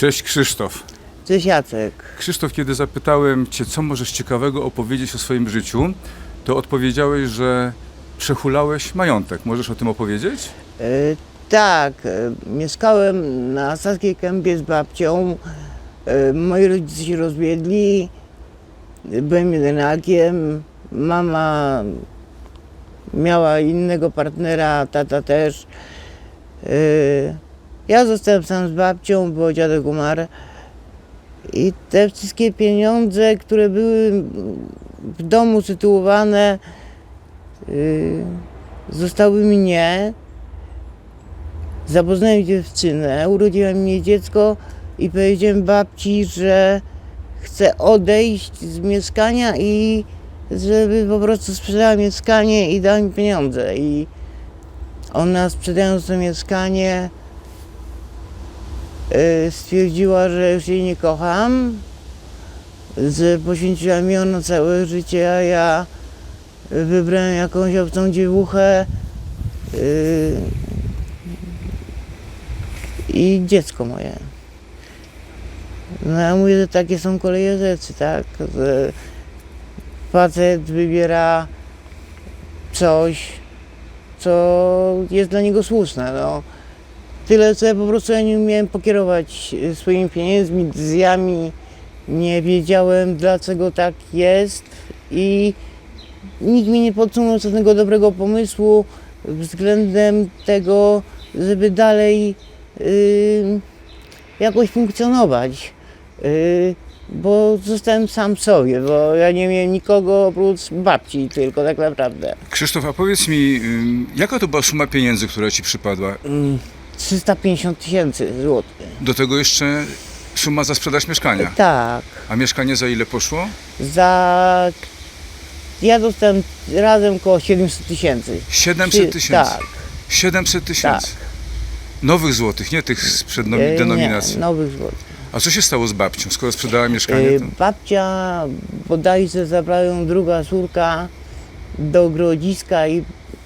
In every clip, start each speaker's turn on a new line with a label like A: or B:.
A: Cześć Krzysztof.
B: Cześć Jacek.
A: Krzysztof, kiedy zapytałem Cię, co możesz ciekawego opowiedzieć o swoim życiu, to odpowiedziałeś, że przehulałeś majątek. Możesz o tym opowiedzieć?
B: E, tak, e, mieszkałem na Saskiej Kępie z babcią. E, moi rodzice się rozwiedli. Byłem jedynakiem. Mama miała innego partnera, tata też. Ja zostałem sam z babcią, bo dziadek umarł. I te wszystkie pieniądze, które były w domu sytuowane, y, zostały mnie. Zapoznałem dziewczynę, urodziła mnie dziecko i powiedziałem babci, że chcę odejść z mieszkania i żeby po prostu sprzedała mieszkanie i dała mi pieniądze. I ona sprzedając to mieszkanie stwierdziła, że już jej nie kocham, że poświęciła mi ono całe życie, a ja wybrałem jakąś obcą dziewuchę y, i dziecko moje. No ja mówię, że takie są koleje rzeczy, tak? Że facet wybiera coś, co jest dla niego słuszne, no. Tyle, co ja po prostu ja nie umiałem pokierować y, swoimi pieniędzmi, decyzjami. Nie wiedziałem, dlaczego tak jest i nikt mi nie podsunął żadnego dobrego pomysłu względem tego, żeby dalej y, jakoś funkcjonować. Y, bo zostałem sam sobie, bo ja nie miałem nikogo oprócz babci tylko tak naprawdę.
A: Krzysztof, a powiedz mi, ym, jaka to była suma pieniędzy, która Ci przypadła?
B: Mm, 350 tysięcy złotych.
A: Do tego jeszcze suma za sprzedaż mieszkania.
B: Tak,
A: A mieszkanie za ile poszło?
B: za... Ja dostałem razem około 700 tysięcy.
A: 700
B: Czy-
A: tysięcy.
B: Tak.
A: 700 tysięcy. Nowych złotych, nie tych sprzed nomi-
B: E,
A: denominacji.
B: Nie, nowych złotych.
A: A co się stało z babcią, skoro sprzedała mieszkanie?
B: E,
A: To...
B: Babcia bodajże zabrała ją druga córka do grodziska i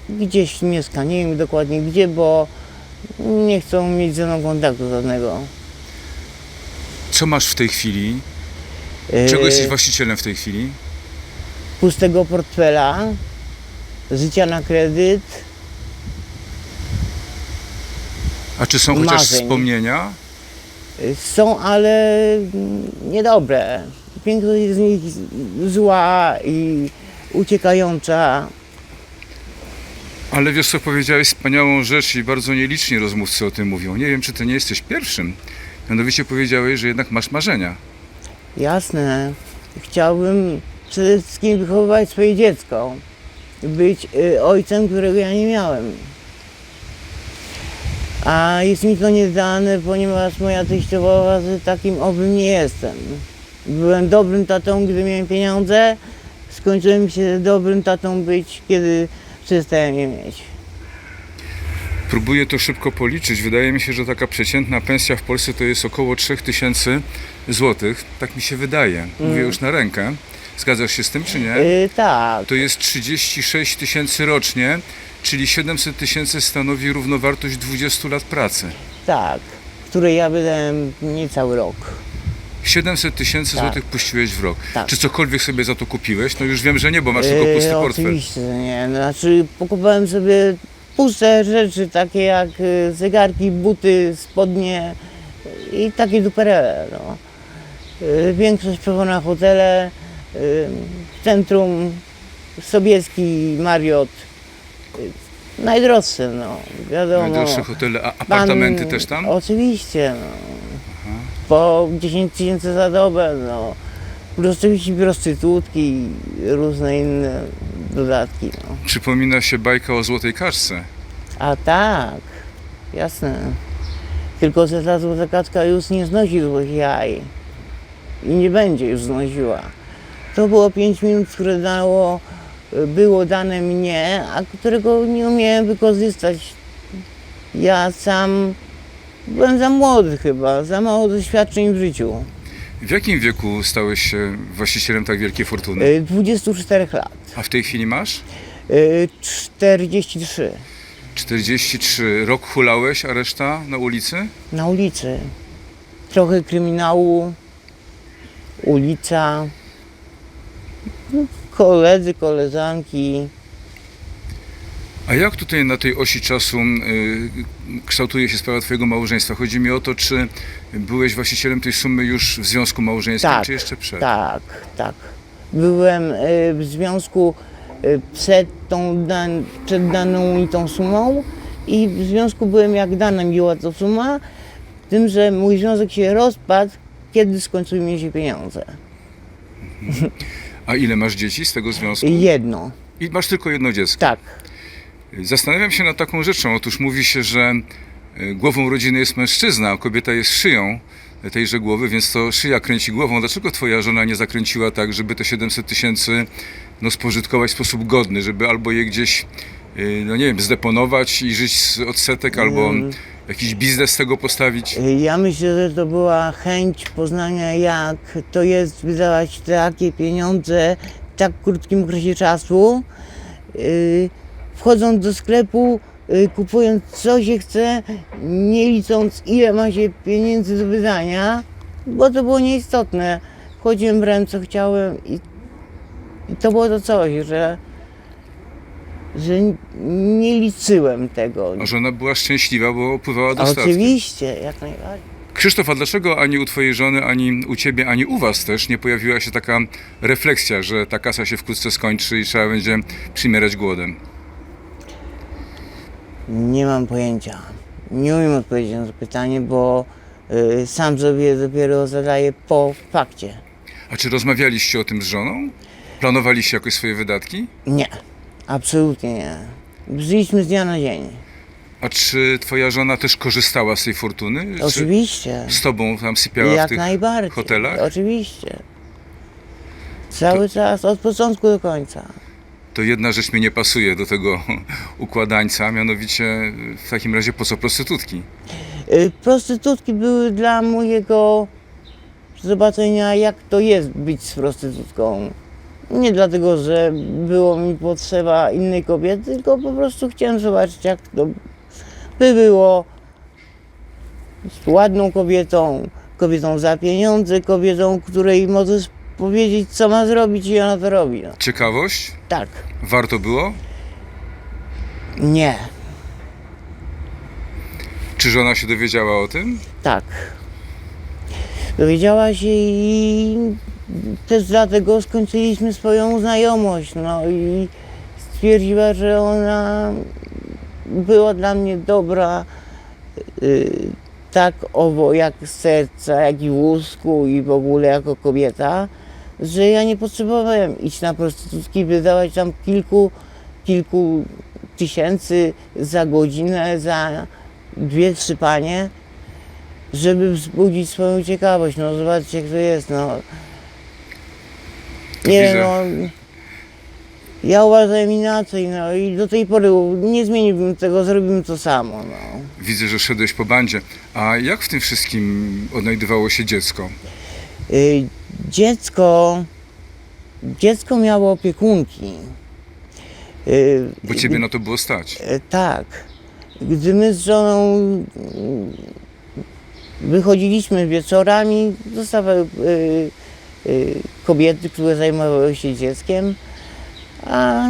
B: gdzieś mieszka, nie wiem dokładnie gdzie, bo nie chcą mieć ze mną kontaktu żadnego.
A: Co masz w tej chwili? Czego jesteś właścicielem w tej chwili?
B: Pustego portfela, życia na kredyt,
A: A czy są chociaż
B: Marzeń.
A: wspomnienia?
B: e, są ale mm, niedobre. Większość jest z nich zła i uciekająca.
A: Ale wiesz co, powiedziałeś wspaniałą rzecz i bardzo nieliczni rozmówcy o tym mówią. Nie wiem, czy ty nie jesteś pierwszym. Mianowicie powiedziałeś, że jednak masz marzenia.
B: Jasne. Chciałbym przede wszystkim wychowywać swoje dziecko. Być y, ojcem, którego ja nie miałem. A jest mi to nie dane, ponieważ moja teściowa, że takim obym nie jestem. Byłem dobrym tatą, gdy miałem pieniądze. Skończyłem się dobrym tatą być, kiedy przestałem je mieć.
A: Próbuję to szybko policzyć. Wydaje mi się, że taka przeciętna pensja w Polsce to jest około 3000 złotych. Tak mi się wydaje. Mówię już na rękę. Zgadzasz się z tym, czy nie?
B: Y, tak,
A: To jest 36 tysięcy rocznie, czyli 700 tysięcy stanowi równowartość 20 lat pracy.
B: tak. Które ja wydałem niecały rok.
A: 700 tysięcy
B: Tak.
A: złotych puściłeś w rok.
B: Tak.
A: Czy cokolwiek sobie za to kupiłeś? No już wiem, że nie, bo masz tylko pusty
B: E,
A: portfel.
B: Oczywiście, że nie. Znaczy pokupowałem sobie puste rzeczy, takie jak e, zegarki, buty, spodnie i takie duperele. No. E, Większość poszła na hotele, w centrum Sobieski, Mariot. Najdroższe, no, wiadomo.
A: Najdroższe hotele, a apartamenty
B: Pan-
A: też tam?
B: Oczywiście, no. Po 10 tysięcy za dobę, no. Plus oczywiście prostytutki i różne inne dodatki, no.
A: Przypomina się bajka o złotej kaczce.
B: A tak, jasne. Tylko, że ta złota kaczka już nie znosi złych jaj. I nie będzie już znosiła. To było 5 minut, które dało, było dane mnie, a którego nie umiałem wykorzystać. Ja sam byłem za młody chyba, za mało doświadczeń w życiu.
A: W jakim wieku stałeś się właścicielem tak wielkiej fortuny?
B: Y, 24 lat.
A: A w tej chwili masz?
B: Y, 43
A: 43. Rok hulałeś, a reszta na ulicy?
B: na ulicy. trochę kryminału, ulica, no, koledzy, koleżanki.
A: A jak tutaj na tej osi czasu y, kształtuje się sprawa Twojego małżeństwa? Chodzi mi o to, czy byłeś właścicielem tej sumy już w związku małżeńskim,
B: Tak,
A: czy jeszcze przed?
B: Tak, tak. Byłem y, w związku y, przed, tą przed daną mi tą sumą i w związku byłem jak dana mi była ta suma, tym, że mój związek się rozpadł, kiedy skończyły mi się pieniądze.
A: A ile masz dzieci z tego związku?
B: Jedno,
A: I masz tylko jedno dziecko.
B: tak.
A: Zastanawiam się nad taką rzeczą. Otóż mówi się, że y, głową rodziny jest mężczyzna, a kobieta jest szyją tejże głowy, więc to szyja kręci głową. Dlaczego twoja żona nie zakręciła tak, żeby te 700 tysięcy no, spożytkować w sposób godny, żeby albo je gdzieś, y, no nie wiem, zdeponować i żyć z odsetek, albo jakiś biznes z tego postawić?
B: Y, Ja myślę, że to była chęć poznania, jak to jest wydawać takie pieniądze w tak krótkim okresie czasu. Y, Wchodząc do sklepu, y, kupując co się chce, nie licząc ile ma się pieniędzy do wydania, bo to było nieistotne. Wchodziłem, brałem co chciałem i, i to było to coś, że, że nie liczyłem tego.
A: A żona była szczęśliwa, bo opływała dostatkiem.
B: Oczywiście, jak najbardziej.
A: Krzysztof, a dlaczego ani u twojej żony, ani u ciebie, ani u was też nie pojawiła się taka refleksja, że ta kasa się wkrótce skończy i trzeba będzie przymierać głodem?
B: Nie mam pojęcia. Nie umiem odpowiedzieć na to pytanie, bo y, sam sobie dopiero zadaję po fakcie.
A: A czy rozmawialiście o tym z żoną? Planowaliście jakoś swoje wydatki?
B: Nie, absolutnie nie. Żyliśmy z dnia na dzień.
A: A czy twoja żona też korzystała z tej fortuny? Czy
B: Oczywiście.
A: z tobą tam sypiała w
B: Jak
A: tych
B: najbardziej.
A: hotelach?
B: Oczywiście. Cały czas, od początku do końca.
A: To jedna rzecz mi nie pasuje do tego układańca, mianowicie w takim razie po co prostytutki?
B: Y, Prostytutki były dla mojego zobaczenia, jak to jest być z prostytutką. Nie dlatego, że było mi potrzeba innej kobiety, tylko po prostu chciałem zobaczyć, jak to by było z ładną kobietą, kobietą za pieniądze, kobietą, której możesz powiedzieć, co ma zrobić i ona to robi. No,
A: Ciekawość?
B: tak.
A: Warto było?
B: Nie.
A: Czy żona się dowiedziała o tym?
B: Tak. Dowiedziała się i też dlatego skończyliśmy swoją znajomość. No i stwierdziła, że ona była dla mnie dobra y, tak owo jak serca, jak i w łóżku i w ogóle jako kobieta, że ja nie potrzebowałem iść na prostytutki, wydawać tam kilku, kilku tysięcy za godzinę, za dwie, trzy panie, żeby wzbudzić swoją ciekawość. No zobaczcie, jak to jest. No. Nie wiem, no. Ja uważam inaczej, no i do tej pory nie zmieniłbym tego, zrobimy to samo. No.
A: Widzę, że szedłeś po bandzie. A jak w tym wszystkim odnajdywało się dziecko?
B: Y, dziecko, dziecko miało opiekunki. Y,
A: Bo ciebie na to było stać.
B: E, Tak. Gdy my z żoną wychodziliśmy wieczorami, zostawały y, y, kobiety, które zajmowały się dzieckiem, a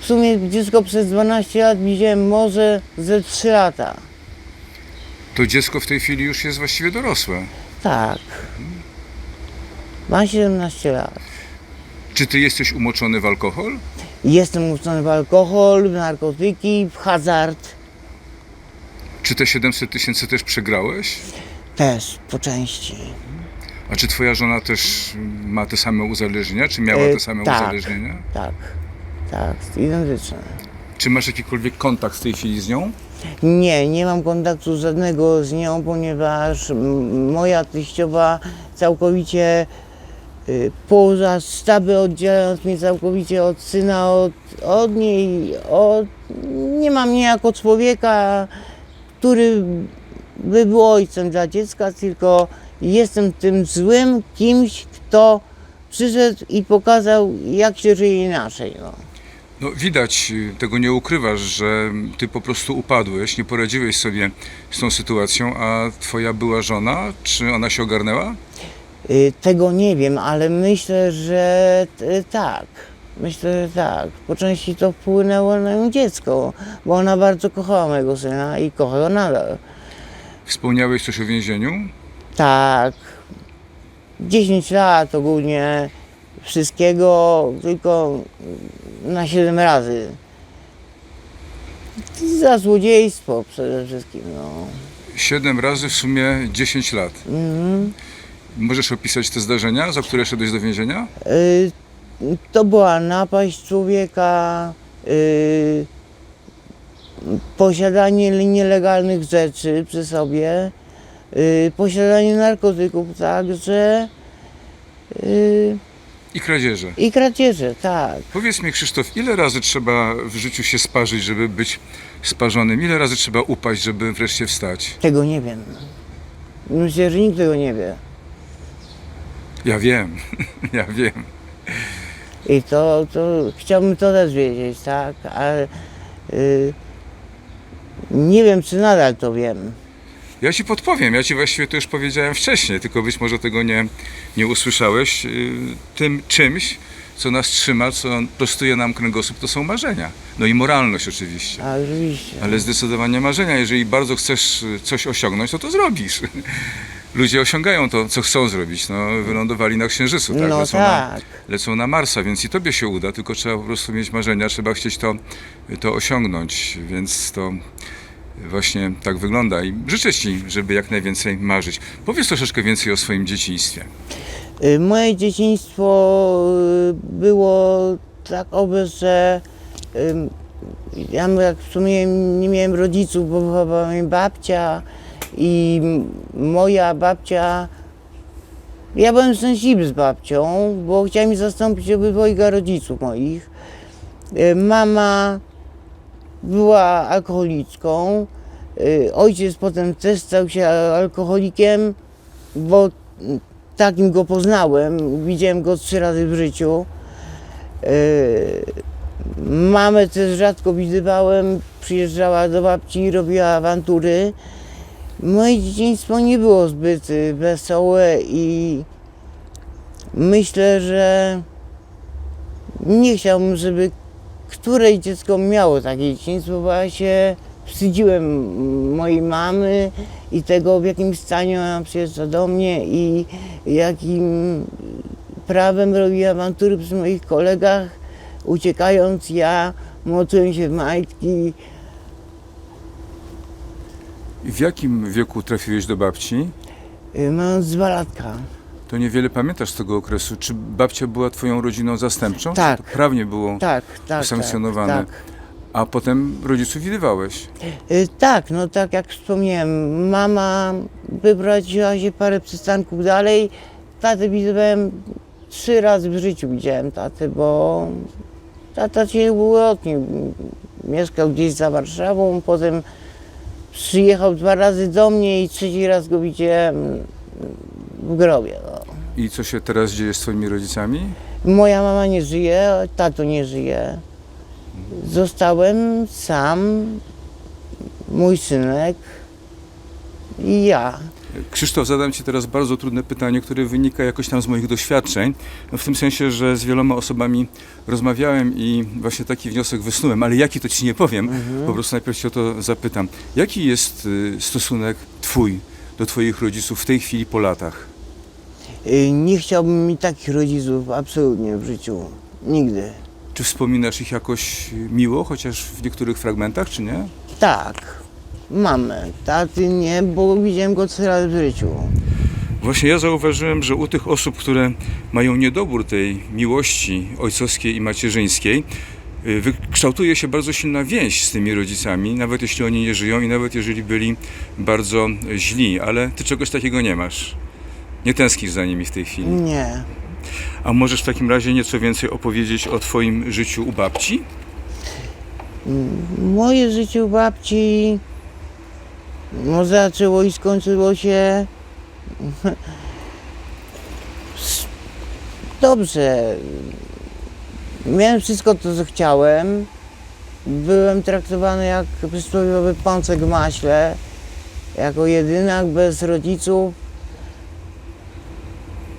B: w sumie dziecko przez 12 lat widziałem może ze 3 lata.
A: To dziecko w tej chwili już jest właściwie dorosłe.
B: Tak. Ma 17 lat.
A: Czy ty jesteś umoczony w alkohol?
B: Jestem uczony w alkohol, w narkotyki, w hazard.
A: Czy te 700 tysięcy też przegrałeś?
B: Też po części.
A: A czy twoja żona też ma te same uzależnienia? Czy miała
B: E,
A: te same
B: tak.
A: uzależnienia?
B: Tak. Tak, identyczne.
A: Czy masz jakikolwiek kontakt w tej chwili z nią?
B: Nie, nie mam kontaktu żadnego z nią, ponieważ moja teściowa całkowicie poza sztaby oddzielając mnie całkowicie od syna, od, od niej, od, nie mam mnie jako człowieka, który by był ojcem dla dziecka, tylko jestem tym złym kimś, kto przyszedł i pokazał, jak się żyje inaczej. No.
A: No, widać, y, tego nie ukrywasz, że ty po prostu upadłeś, nie poradziłeś sobie z tą sytuacją, a twoja była żona, czy ona się ogarnęła?
B: Y, Tego nie wiem, ale myślę, że t- tak. Myślę, że tak. Po części to wpłynęło na ją dziecko, bo ona bardzo kochała mojego syna i kocha go nadal.
A: Wspomniałeś coś o więzieniu?
B: Tak. 10 lat ogólnie wszystkiego, tylko na 7 razy. Za złodziejstwo przede wszystkim, no.
A: Siedem razy w sumie 10 lat.
B: Mhm.
A: Możesz opisać te zdarzenia, za które szedłeś do więzienia?
B: Y, To była napaść człowieka, y, posiadanie nielegalnych rzeczy przy sobie, y, posiadanie narkotyków także y,
A: I kradzieże.
B: i kradzieże, tak.
A: Powiedz mi, Krzysztof, ile razy trzeba w życiu się sparzyć, żeby być sparzonym? Ile razy trzeba upaść, żeby wreszcie wstać?
B: Tego nie wiem. Myślę, że nikt tego nie wie.
A: Ja wiem, ja wiem.
B: I to, to chciałbym to też wiedzieć, tak? Ale y, nie wiem, czy nadal to wiem.
A: Ja ci podpowiem, ja ci właściwie to już powiedziałem wcześniej, tylko być może tego nie, nie usłyszałeś. Yy, Tym czymś, co nas trzyma, co prostuje nam kręgosłup, to są marzenia. No i moralność oczywiście.
B: A oczywiście.
A: Ale zdecydowanie marzenia. Jeżeli bardzo chcesz y, coś osiągnąć, to to zrobisz. Ludzie osiągają to, co chcą zrobić. No, wylądowali na Księżycu, tak?
B: no
A: lecą, na,
B: tak.
A: lecą na Marsa, więc i tobie się uda, tylko trzeba po prostu mieć marzenia, trzeba chcieć to, to osiągnąć, więc to właśnie tak wygląda i życzę Ci, żeby jak najwięcej marzyć. Powiedz troszeczkę więcej o swoim dzieciństwie.
B: Y, Moje dzieciństwo y, było tak oby, że ja jak w sumie nie miałem rodziców, bo wychowała mnie babcia i moja babcia, ja byłem szczęśliwy z babcią, bo chciała mi zastąpić obydwojga rodziców moich. Y, Mama była alkoholiczką, y, ojciec potem też stał się alkoholikiem, bo takim go poznałem, widziałem go trzy razy w życiu. Yy, Mamę też rzadko widywałem, przyjeżdżała do babci i robiła awantury. Moje dzieciństwo nie było zbyt y, wesołe i myślę, że nie chciałbym, żeby któreś dziecko miało takie dzieciństwo, bo ja się wstydziłem mojej mamy i tego, w jakim stanie ona przyjeżdża do mnie i jakim prawem robi awantury przy moich kolegach, uciekając ja, mocuję się w majtki.
A: I w jakim wieku trafiłeś do babci?
B: y, Mając dwa latka.
A: To niewiele pamiętasz z tego okresu. Czy babcia była Twoją rodziną zastępczą?
B: Tak.
A: To prawnie było,
B: Tak, tak.
A: Usankcjonowane.
B: Tak, tak.
A: a potem rodziców widywałeś?
B: Y, Tak, no tak jak wspomniałem, mama wyprowadziła się parę przystanków dalej. Tatę widywałem trzy razy w życiu widziałem tatę, bo tata się ulotnił. Mieszkał gdzieś za Warszawą, potem przyjechał dwa razy do mnie i trzeci raz go widziałem w grobie. No.
A: I co się teraz dzieje z Twoimi rodzicami?
B: Moja mama nie żyje, tato nie żyje. Zostałem sam, mój synek i ja.
A: Krzysztof, zadam Ci teraz bardzo trudne pytanie, które wynika jakoś tam z moich doświadczeń. No w tym sensie, że z wieloma osobami rozmawiałem i właśnie taki wniosek wysnułem, ale jaki to Ci nie powiem, po prostu najpierw Cię o to zapytam. Jaki jest y, stosunek Twój do Twoich rodziców w tej chwili po latach?
B: Y, Nie chciałbym mieć takich rodziców absolutnie w życiu. Nigdy.
A: Czy wspominasz ich jakoś miło, chociaż w niektórych fragmentach, czy nie?
B: Tak, mamę, taty nie, bo widziałem go trzy razy w życiu.
A: Właśnie ja zauważyłem, że u tych osób, które mają niedobór tej miłości ojcowskiej i macierzyńskiej, y, wykształtuje się bardzo silna więź z tymi rodzicami, nawet jeśli oni nie żyją i nawet jeżeli byli bardzo źli, ale ty czegoś takiego nie masz. Nie tęsknisz za nimi w tej chwili.
B: Nie.
A: A możesz w takim razie nieco więcej opowiedzieć o twoim życiu u babci?
B: Moje życie u babci no, zaczęło i skończyło się dobrze. Miałem wszystko to, co chciałem. Byłem traktowany jak przysłowiowy pączek w maśle, jako jedynak bez rodziców,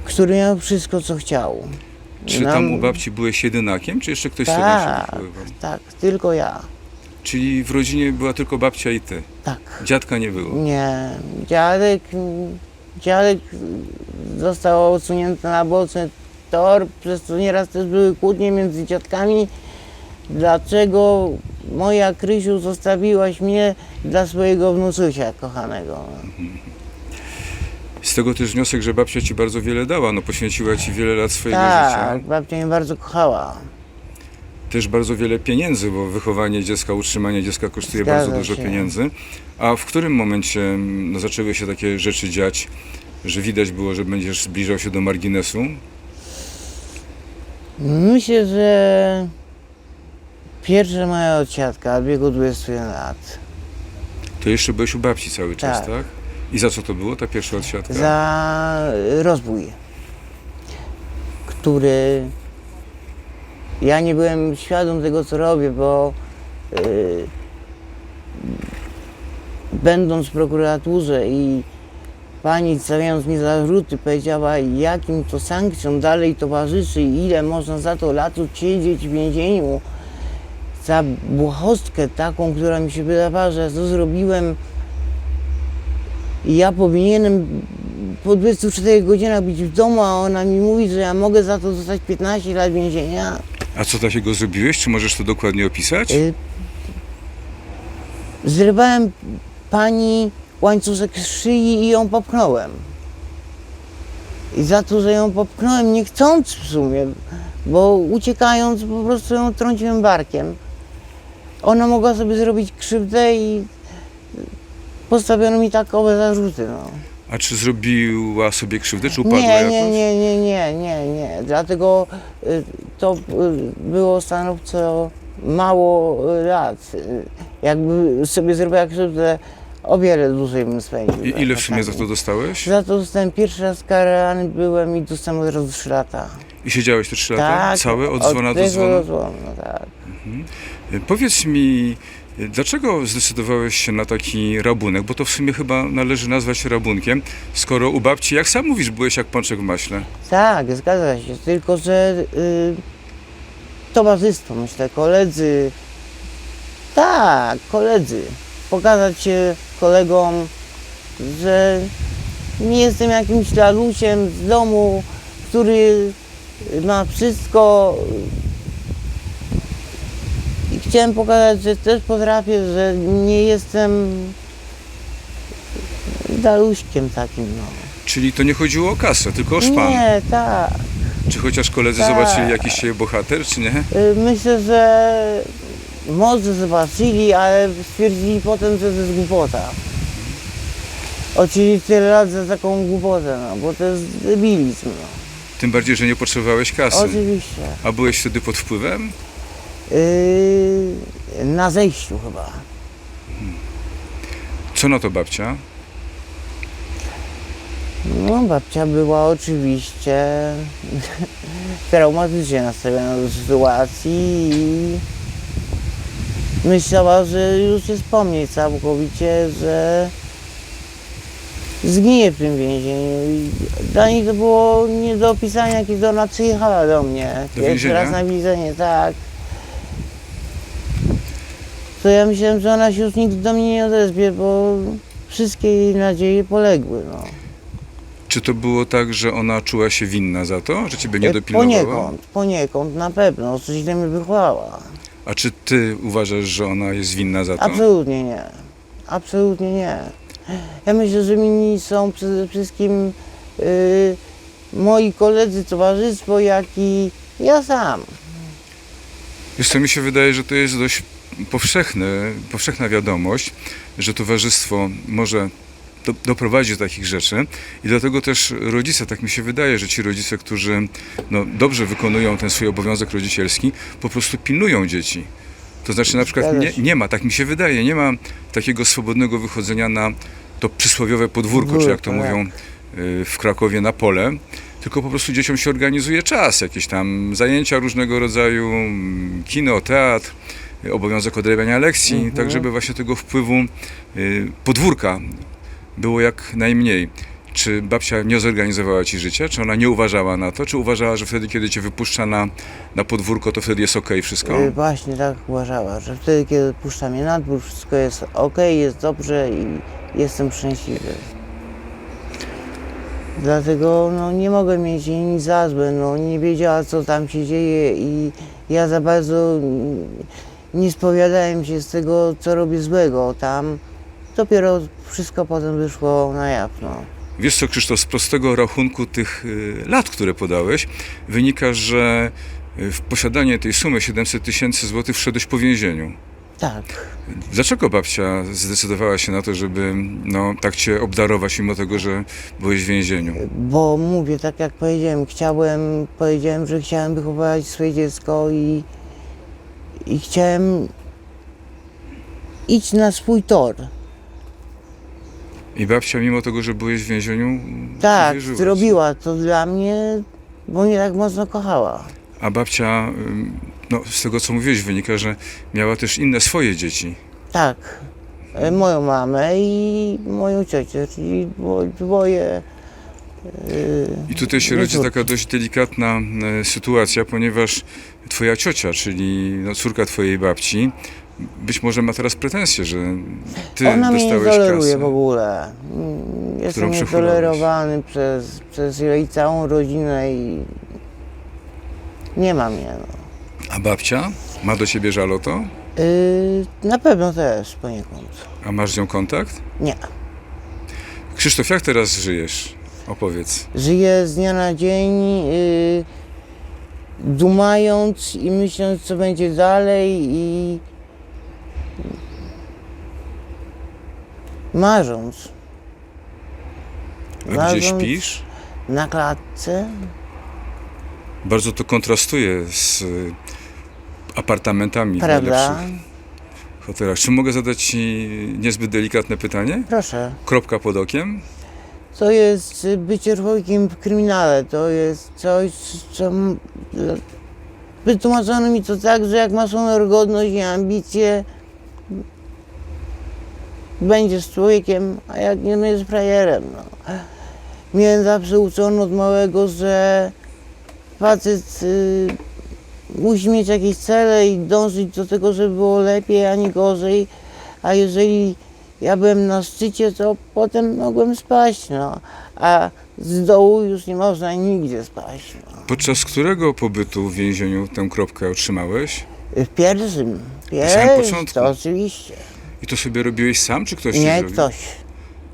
B: który miał wszystko, co chciał.
A: Czy
B: Nam-
A: tam u babci byłeś jedynakiem, czy jeszcze ktoś się
B: Tak,
A: wychowywał?
B: tak, tylko ja.
A: Czyli w rodzinie była tylko babcia i ty.
B: Tak.
A: Dziadka nie było.
B: Nie, dziadek, dziadek został odsunięty na boczny tor, przez co nieraz też były kłótnie między dziadkami. Dlaczego moja Krysiu zostawiłaś mnie dla swojego wnucusia kochanego?
A: Z tego też wniosek, że babcia ci bardzo wiele dała, no poświęciła ci wiele lat swojego
B: Tak,
A: życia.
B: babcia mnie bardzo kochała.
A: Też bardzo wiele pieniędzy, bo wychowanie dziecka, utrzymanie dziecka kosztuje
B: Zgadza
A: bardzo dużo
B: się.
A: pieniędzy. A w którym momencie mm, no, zaczęły się takie rzeczy dziać, że widać było, że będziesz zbliżał się do marginesu?
B: Myślę, że pierwsza moja odsiadka w wieku 21 lat.
A: To jeszcze byłeś u babci cały czas, tak?
B: Tak.
A: I za co to było, ta pierwsza odsiadka?
B: za rozwój, który ja nie byłem świadom tego, co robię, bo y, będąc w prokuraturze i pani stawiając mi zarzuty powiedziała, jakim to sankcjom dalej towarzyszy i ile można za to latów siedzieć w więzieniu za błahostkę taką, która mi się wydawała, że to zrobiłem i ja powinienem po 24 godzinach być w domu, a ona mi mówi, że ja mogę za to dostać 15 lat więzienia.
A: A co takiego zrobiłeś? Czy możesz to dokładnie opisać?
B: Y, Zrywałem pani łańcuszek z szyi i ją popchnąłem. I za to, że ją popchnąłem niechcąc w sumie, bo uciekając po prostu ją trąciłem barkiem. Ona mogła sobie zrobić krzywdę i postawiono mi takowe zarzuty. No.
A: A czy zrobiła sobie krzywdę, czy upadła
B: Nie,
A: jakoś?
B: nie, nie, nie, nie, nie, nie. Dlatego y, to y, było stanowczo mało y, lat. Y, Jakby sobie zrobiła krzywdę, o wiele dłużej bym spędził.
A: I ile w sumie za to dostałeś?
B: Za to zostałem pierwszy raz karany byłem i dostałem od razu 3 lata.
A: I siedziałeś te trzy lata?
B: Tak,
A: Całe? Od dzwona do dzwona?
B: dzwona, tak.
A: Y, Powiedz mi, dlaczego zdecydowałeś się na taki rabunek? Bo to w sumie chyba należy nazwać rabunkiem, skoro u babci, jak sam mówisz, byłeś jak pączek w maśle.
B: Tak, zgadza się. Tylko, że y, towarzystwo, myślę, koledzy. Tak, koledzy. Pokazać się kolegom, że nie jestem jakimś lalusiem z domu, który ma wszystko. Chciałem pokazać, że też potrafię, że nie jestem daluśkiem takim, no.
A: Czyli to nie chodziło o kasę, tylko o szpan.
B: Nie, tak.
A: Czy chociaż koledzy
B: Tak.
A: zobaczyli jakiś ciebie bohater, czy nie?
B: Y, Myślę, że może zobaczyli, ale stwierdzili potem, że to jest głupota. Oczywiście tyle lat za taką głupotę, no, bo to jest debilizm. No.
A: Tym bardziej, że nie potrzebowałeś kasy.
B: Oczywiście.
A: A byłeś wtedy pod wpływem?
B: Yy, na zejściu chyba.
A: Co na to babcia?
B: No, babcia była oczywiście traumatycznie nastawiona do sytuacji i myślała, że już jest po mnie całkowicie, że zginie w tym więzieniu. I dla niej to było nie do opisania, kiedy ona przyjechała do mnie.
A: Do
B: Pierwszy
A: więzienia?
B: raz na widzenie, tak. To ja myślałem, że ona się już nigdy do mnie nie odezwie, bo wszystkie jej nadzieje poległy. No.
A: Czy to było tak, że ona czuła się winna za to, że ciebie nie
B: E,
A: dopilnowała?
B: Poniekąd, poniekąd na pewno, coś źle mnie wychowała.
A: A czy ty uważasz, że ona jest winna za to?
B: Absolutnie nie. Absolutnie nie. Ja myślę, że winni są przede wszystkim y, moi koledzy, towarzystwo, jak i ja sam.
A: Wiesz co, mi się wydaje, że to jest dość powszechny, powszechna wiadomość, że towarzystwo może do, doprowadzić do takich rzeczy. I dlatego też rodzice, tak mi się wydaje, że ci rodzice, którzy no, dobrze wykonują ten swój obowiązek rodzicielski, po prostu pilnują dzieci. To znaczy na przykład nie, nie ma, tak mi się wydaje, nie ma takiego swobodnego wychodzenia na to przysłowiowe podwórko, czy jak to mówią y, w Krakowie, na pole, tylko po prostu dzieciom się organizuje czas, jakieś tam zajęcia różnego rodzaju, kino, teatr, obowiązek odrabiania lekcji,
B: Mhm.
A: tak żeby właśnie tego wpływu y, podwórka było jak najmniej. Czy babcia nie zorganizowała ci życia? Czy ona nie uważała na to? Czy uważała, że wtedy, kiedy cię wypuszcza na, na podwórko, to wtedy jest okej wszystko?
B: Y, Właśnie tak uważała, że wtedy, kiedy puszcza mnie na dwór, wszystko jest ok, jest dobrze i jestem szczęśliwy. Dlatego no, nie mogę mieć jej nic za złe, no, nie wiedziała co tam się dzieje i ja za bardzo nie spowiadałem się z tego, co robię złego tam. Dopiero wszystko potem wyszło na jaw, no.
A: Wiesz co, Krzysztof, z prostego rachunku tych y, lat, które podałeś, wynika, że y, w posiadanie tej sumy 700 tysięcy złotych wszedłeś po więzieniu.
B: Tak.
A: Dlaczego babcia zdecydowała się na to, żeby no, tak cię obdarować, mimo tego, że byłeś w więzieniu?
B: Bo mówię, tak jak powiedziałem, chciałem, powiedziałem, że chciałem wychowywać swoje dziecko i, i chciałem iść na swój tor.
A: I babcia, mimo tego, że byłeś w więzieniu,
B: Tak, zrobiła to dla mnie, bo mnie tak mocno kochała.
A: A babcia, ym, no, z tego co mówiłeś, wynika, że miała też inne swoje dzieci.
B: Tak, e, moją mamę i moją ciocię, czyli dwo- dwoje.
A: I tutaj się
B: Nie
A: rodzi taka dość delikatna e, sytuacja, ponieważ twoja ciocia, czyli no, córka twojej babci, być może ma teraz pretensje, że ty
B: Ona mnie nie
A: dostałeś
B: toleruje
A: kasę.
B: w ogóle. Jestem nietolerowany przez, przez jej całą rodzinę i nie ma mnie. No.
A: A babcia ma do ciebie żal o to?
B: Yy, na pewno też poniekąd.
A: A masz z nią kontakt?
B: Nie.
A: Krzysztof, jak teraz żyjesz? Opowiedz.
B: Żyję z dnia na dzień, yy, dumając i myśląc, co będzie dalej i marząc.
A: A gdzie
B: Marząc
A: śpisz?
B: Na klatce.
A: Bardzo to kontrastuje z y, apartamentami w
B: Prawda?
A: najlepszych hotelach. Czy mogę zadać ci niezbyt delikatne pytanie?
B: Proszę.
A: Kropka pod okiem?
B: To jest y, bycie człowiekiem w kryminale. To jest coś, co... Wytłumaczono mi to tak, że jak masz honor, godność i ambicje, będziesz człowiekiem, a jak nie, jest frajerem. No. Miałem zawsze uczono od małego, że facet y, musi mieć jakieś cele i dążyć do tego, żeby było lepiej, a nie gorzej. A jeżeli ja byłem na szczycie, to potem mogłem spaść, no. A z dołu już nie można nigdzie spaść. No.
A: Podczas którego pobytu w więzieniu tę kropkę otrzymałeś?
B: W pierwszym,
A: samym
B: pierwszy,
A: początku?
B: to oczywiście.
A: I to sobie robiłeś sam, czy ktoś ci
B: Nie
A: zrobił?
B: ktoś.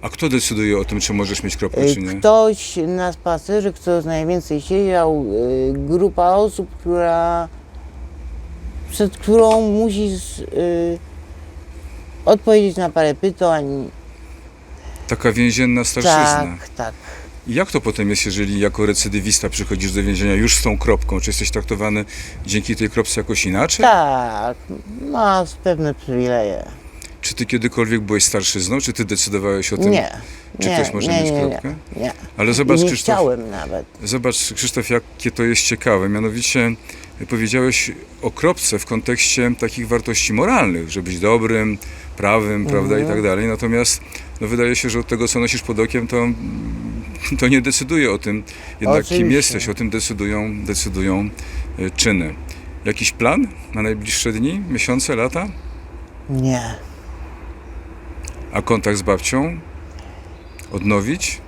A: A kto decyduje o tym, czy możesz mieć kropkę,
B: Y,
A: czy nie?
B: Ktoś na spacerze, kto najwięcej siedział, y, grupa osób, która przed którą musisz y, odpowiedzieć na parę pytań.
A: Taka więzienna starszyzna.
B: Tak, tak.
A: I jak to potem jest, jeżeli jako recydywista przychodzisz do więzienia już z tą kropką? Czy jesteś traktowany dzięki tej kropce jakoś inaczej?
B: Tak, masz pewne przywileje.
A: Czy ty kiedykolwiek byłeś starszyzną? Czy ty decydowałeś o tym?
B: Nie.
A: Czy
B: nie,
A: ktoś może
B: nie,
A: mieć
B: nie,
A: kropkę?
B: Nie, nie.
A: Ale zobacz,
B: nie
A: Krzysztof,
B: chciałem nawet.
A: Zobacz, Krzysztof, jakie to jest ciekawe. Mianowicie powiedziałeś o kropce w kontekście takich wartości moralnych, że być dobrym, prawym, prawda, i tak dalej. Natomiast no, wydaje się, że od tego, co nosisz pod okiem, to, to nie decyduje o tym, jednak kim
B: Oczywiście.
A: jesteś. O tym decydują, decydują y, czyny. Jakiś plan na najbliższe dni, miesiące, lata?
B: Nie.
A: A kontakt z babcią? Odnowić?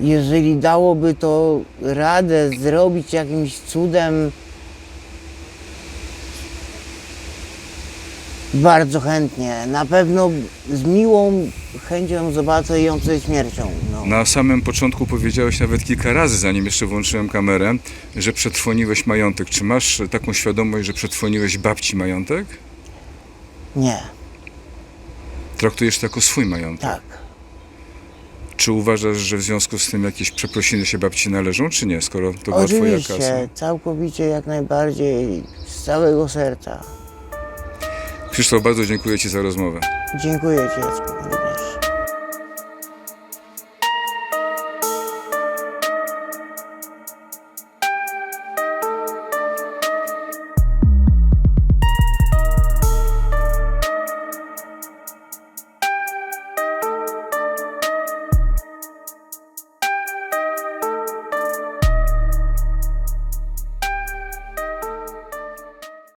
B: Jeżeli dałoby to radę zrobić jakimś cudem, bardzo chętnie. Na pewno z miłą chęcią zobaczę ją przed śmiercią. No.
A: Na samym początku powiedziałeś nawet kilka razy, zanim jeszcze włączyłem kamerę, że przetrwoniłeś majątek. Czy masz taką świadomość, że przetrwoniłeś babci majątek?
B: Nie,
A: Traktujesz to jako swój majątek.
B: tak.
A: Czy uważasz, że w związku z tym jakieś przeprosiny się babci należą, czy nie, skoro to była twoja kasa?
B: Oczywiście, całkowicie jak najbardziej, z całego serca.
A: Krzysztof, bardzo dziękuję Ci za rozmowę.
B: Dziękuję Ci.